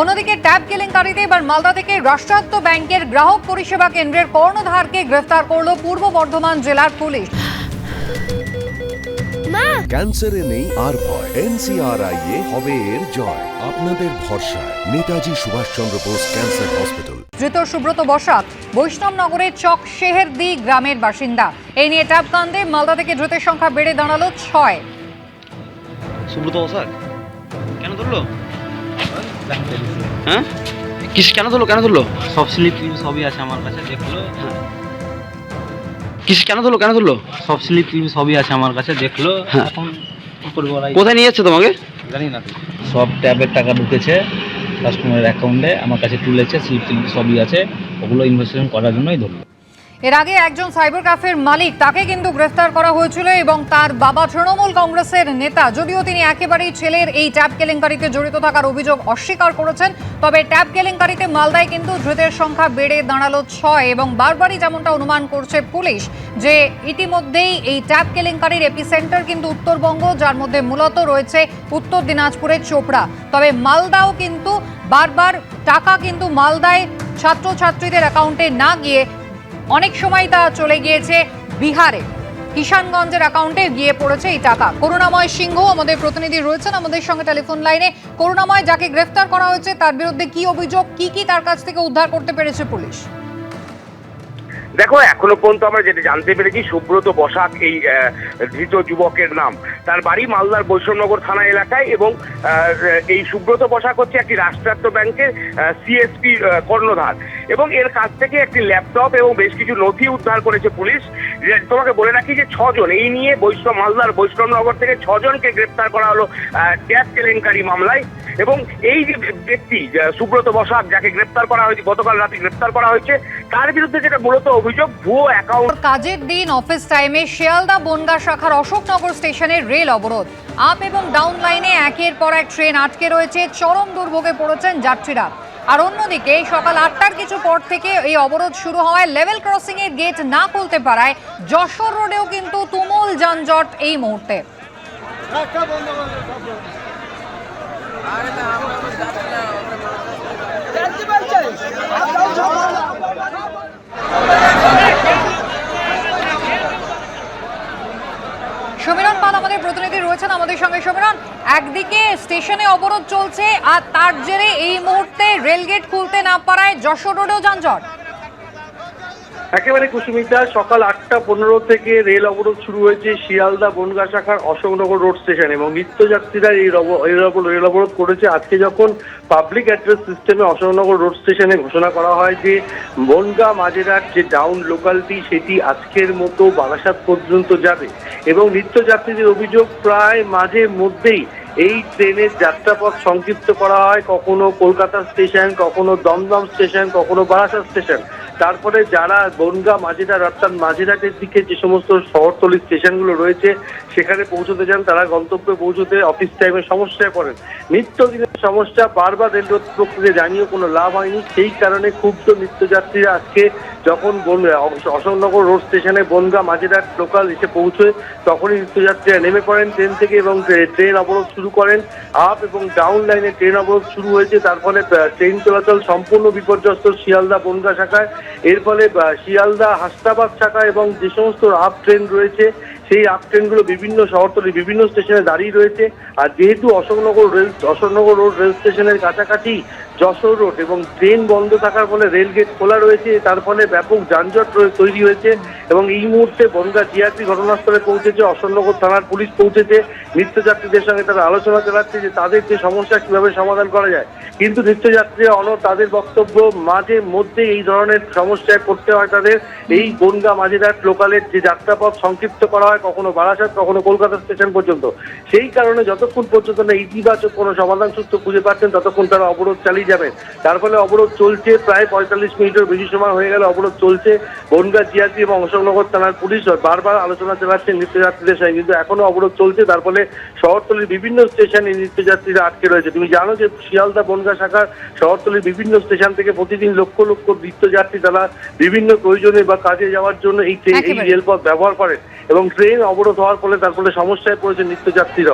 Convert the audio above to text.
অন্যদিকে ট্যাব কেলেঙ্কারিতে এবার মালদা থেকে রাষ্ট্রায়ত্ত ব্যাংকের গ্রাহক পরিষেবা কেন্দ্রের কর্ণধারকে গ্রেফতার করল পূর্ব বর্ধমান জেলার পুলিশ। ক্যান্সারে নেই আর ভয়। এনসিআরআই এ হবে এর জয়। আপনাদের ভরসা নেতাজি সুভাষচন্দ্র বোস ক্যান্সার হসপিটাল। ধৃত সুব্রত বসাক বৈষ্ণবনগরের চক শেহেরদি গ্রামের বাসিন্দা। এই নিয়ে ট্যাব কাণ্ডে মালদা থেকে ধৃতের সংখ্যা বেড়ে দাঁড়াল ছয়। সুব্রত বসাক হ্যাঁ? কিস কেন ধরলো? কেন ধরলো? সব স্লিপ সবই আছে আমার কাছে দেখল। কিস কেন ধরলো? কেন ধরলো? সব স্লিপ সবই আছে আমার কাছে দেখল। হ্যাঁ। এখন কোথায় নিয়ে যাচ্ছে তোমাকে? জানি না। সব ট্যাবের টাকা ঢুকেছে কাস্টমারের অ্যাকাউন্টে আমার কাছে তুলেছে স্লিপ সবই আছে ওগুলো ইনভেস্টমেন্ট করার জন্যই ধরলো। এর আগে একজন সাইবার ক্যাফের মালিক, তাকে কিন্তু গ্রেফতার করা হয়েছিল এবং তার বাবা তৃণমূল কংগ্রেসের নেতা। যদিও তিনি একেবারেই ছেলের এই ট্যাব কেলেঙ্কারিতে জড়িত থাকার অভিযোগ অস্বীকার করেছেন, তবে ট্যাব কেলেঙ্কারিতে মালদায় কিন্তু ধৃতের সংখ্যা বেড়ে দাঁড়াল ছয় এবং বারবারই যেমনটা অনুমান করছে পুলিশ যে ইতিমধ্যেই এই ট্যাব কেলেঙ্কারির এপিসেন্টার কিন্তু উত্তরবঙ্গ, যার মধ্যে মূলত রয়েছে উত্তর দিনাজপুরের চোপড়া। তবে মালদাও কিন্তু বারবার টাকা কিন্তু মালদায় ছাত্রছাত্রীদের অ্যাকাউন্টে না গিয়ে অনেক সময় তা চলে গিয়েছে বিহারে। কিষানগঞ্জের অ্যাকাউন্টে গিয়ে পড়েছে এই টাকা। করুণাময় সিংহ আমাদের প্রতিনিধি রয়েছেন আমাদের সঙ্গে টেলিফোন লাইনে। করুণাময়, যাকে গ্রেফতার করা হয়েছে তার বিরুদ্ধে কি অভিযোগ, কি কি তার কাছ থেকে উদ্ধার করতে পেরেছে পুলিশ? দেখো, এখনও পর্যন্ত আমরা যেটা জানতে পেরেছি, সুব্রত বসাক এই ধৃত যুবকের নাম। তার বাড়ি মালদার বৈষ্ণবনগর থানা এলাকায় এবং এই সুব্রত বসাক হচ্ছে একটি রাষ্ট্রায়ত্ত ব্যাংকের সিএসপি কর্ণধার। এবং এর কাছ থেকে একটি ল্যাপটপ এবং বেশ কিছু নথি উদ্ধার করেছে পুলিশ। তোমাকে বলে রাখি যে ছজন, এই নিয়ে বৈষ্ণব, মালদার বৈষ্ণবনগর থেকে ছজনকে গ্রেপ্তার করা হলো ট্যাপ কেলেঙ্কারি মামলায়। এবং এই যে ব্যক্তি সুব্রত বসাক, যাকে গ্রেপ্তার করা হয়েছে, গতকাল রাতে গ্রেপ্তার করা হয়েছে তার বিরুদ্ধে যেটা মূলত অভিযোগ ভুয়ো অ্যাকাউন্ট কাজের দিন অফিস টাইমে শিয়ালদা বনগা শাখার অশোকনগর স্টেশনের রেল অবরোধ। আপ এবং ডাউন লাইনে একের পর এক ট্রেন আটকে রয়েছে চরম দুর্ভোগে পড়েছেন যাত্রীরা। আর অন্যদিকে সকাল আটটার কিছু পর থেকে এই অবরোধ শুরু হওয়ায় লেভেল ক্রসিং এর গেট না খুলতে পারায় যশোর রোডেও কিন্তু তুমুল যানজট এই মুহূর্তে। সমীরণ পাল আমাদের প্রতিনিধি রয়েছেন আমাদের সঙ্গে সমীরণ একদিকে স্টেশনে অবরোধ চলছে আর তার জেরে এই মুহূর্তে রেলগেট খুলতে না পারায় যশোর রোডেও যানজট। একেবারে কুসুমিতা, সকাল আটটা পনেরো থেকে রেল অবরোধ শুরু হয়েছে শিয়ালদা বনগা শাখার অশোকনগর রোড স্টেশন এবং নিত্যযাত্রীরা এই রেল অবরোধ করেছে। আজকে যখন পাবলিক অ্যাড্রেস সিস্টেমে অশোকনগর রোড স্টেশনে ঘোষণা করা হয় যে বনগা মাঝেরহাট যে ডাউন লোকালটি, সেটি আজকের মতো বারাসাত পর্যন্ত যাবে এবং নিত্যযাত্রীদের অভিযোগ প্রায় মাঝে মধ্যেই এই ট্রেনের যাত্রাপথ সংক্ষিপ্ত করা হয়। কখনো কলকাতা স্টেশন, কখনো দমদম স্টেশন, কখনো বারাসাত স্টেশন। তারপরে যারা বনগা মাঝিরাট অর্থাৎ মাঝিরাটের দিকে যে সমস্ত শহরতলি স্টেশনগুলো রয়েছে, সেখানে পৌঁছতে যান, তারা গন্তব্যে পৌঁছতে অফিস টাইমে সমস্যায় পড়েন। নিত্যদিনের সমস্যা, বারবার রেল কর্তৃপক্ষকে জানিয়েও কোনো লাভ হয়নি। সেই কারণে ক্ষুব্ধ নিত্যযাত্রীরা আজকে যখন অশোকনগর রোড স্টেশনে বনগা মাঝিরাট লোকাল এসে পৌঁছয়, তখনই নিত্যযাত্রীরা নেমে পড়েন ট্রেন থেকে এবং ট্রেন অবরোধ শুরু করেন। আপ এবং ডাউন লাইনে ট্রেন অবরোধ শুরু হয়েছে। তার ফলে ট্রেন চলাচল সম্পূর্ণ বিপর্যস্ত শিয়ালদা বনগা শাখায়। এর ফলে শিয়ালদা, হাসনাবাদ শাখা এবং যে সমস্ত আপ ট্রেন রয়েছে, সেই আপ ট্রেনগুলো বিভিন্ন শহরতলি, বিভিন্ন স্টেশনে দাঁড়িয়ে রয়েছে। আর যেহেতু Ashoknagar rail, Ashoknagar road rail স্টেশনের কাছাকাছি যশোর রোড এবং ট্রেন বন্ধ থাকার ফলে রেল গেট খোলা রয়েছে, তার ফলে ব্যাপক যানজট তৈরি হয়েছে এবং এই মুহূর্তে বনগা জিআরপি ঘটনাস্থলে পৌঁছেছে, অশোকনগর থানার পুলিশ পৌঁছেছে। নিত্যযাত্রীদের সঙ্গে তারা আলোচনা চালাচ্ছে যে তাদের যে সমস্যা কীভাবে সমাধান করা যায়। কিন্তু নিত্যযাত্রীরা অন তাদের বক্তব্য, মাঝে মধ্যে এই ধরনের সমস্যায় পড়তে হয় তাদের। এই বনগা মাঝিরাট লোকালের যে যাত্রাপথ সংক্ষিপ্ত করা হয়, কখনো বারাসাত, কখনো কলকাতা স্টেশন পর্যন্ত। সেই কারণে যতক্ষণ পর্যন্ত না ইতিবাচক কোনো সমাধান সূত্র খুঁজে পাচ্ছেন, ততক্ষণ তারা অবরোধ চালিয়ে যাবেন। তার ফলে অবরোধ চলছে, প্রায় পঁয়তাল্লিশ মিনিটের বেশি সময় হয়ে গেল অবরোধ চলছে। বনগা জিআরপি এবং অশোকনগর থানার পুলিশ বারবার আলোচনা চালাচ্ছে নিত্যযাত্রীদের সঙ্গে, কিন্তু এখনও অবরোধ চলছে। তার ফলে শহরতলির বিভিন্ন স্টেশনে নিত্যযাত্রীরা আটকে রয়েছে। তুমি জানো যে শিয়ালদা বনগা শাখার শহরতলির বিভিন্ন স্টেশন থেকে প্রতিদিন লক্ষ লক্ষ নিত্যযাত্রী তারা বিভিন্ন প্রয়োজনে বা কাজে যাওয়ার জন্য এই ট্রেন এই রেলপথ ব্যবহার করেন এবং ট্রেন অবরোধ হওয়ার ফলে তার ফলে সমস্যায় পড়েছে নিত্যযাত্রীরা